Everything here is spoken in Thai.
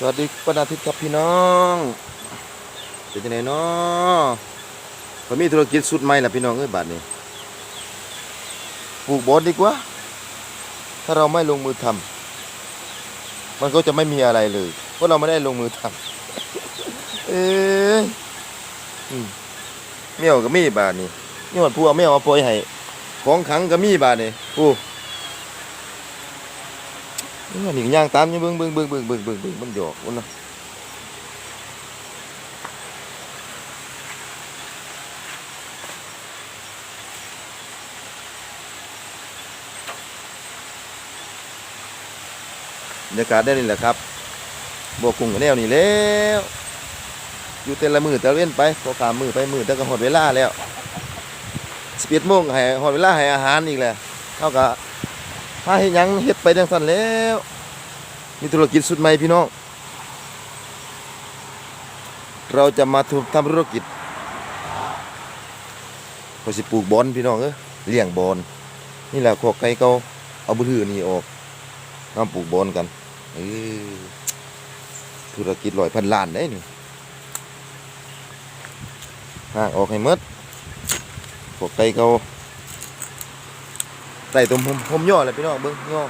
สวัสดีวันอาทิตย์ครับพี่น้องเป็นยังไงเนาะผมมีธุรกิจสุดใหม่ละพี่น้องเอ้ยบาทนี้ปลูกบอนดีกว่า ถ้าเราไม่ลงมือทำมันก็จะไม่มีอะไรเลย เพราะเราไม่ได้ลงมือทำเอ้ยอืมเมี่ยวก็มีบาทนี้นี่มันพูเอาเมี่ยวมาโปรยให้ของขังก็มีบาทนี้ปูนี่ มันหนีย่างตามยู่เบิ่งเบิ่งเบิ่งเบิ่งเบิ่งเบิ่งเบิ่งมันหยอกมันนะบรรยากาศได้นี่แหละครับบวกกุ้งกันแนวนี่แล้วอยู่แต่ละมือแต่ละเว้นไปพอขามมือไปมือแต่ก็หดเวลาแล้วสิบเอ็ดโมงให้หดเวลาให้อาหารอีกแหละเท่ากับ ถ้าเฮ็ดยังเฮ็ดไปจังซั่นแล้วมีธุรกิจสุดใหม่พี่น้อง เราจะมาทำธุรกิจเขาสิปลูกบอนพี่น้องเอ้เลี้ยงบอนนี่แหละขอกไก่เก่าเอาบุถือนี่ออกมาปลูกบอนกันเออธุรกิจร้อยพันล้านได้นี่ห่างออกให้มดพวกไก่เขา ใส่ตุ่มผมผมย่อเลยพี่น้องเบิ้งย่อ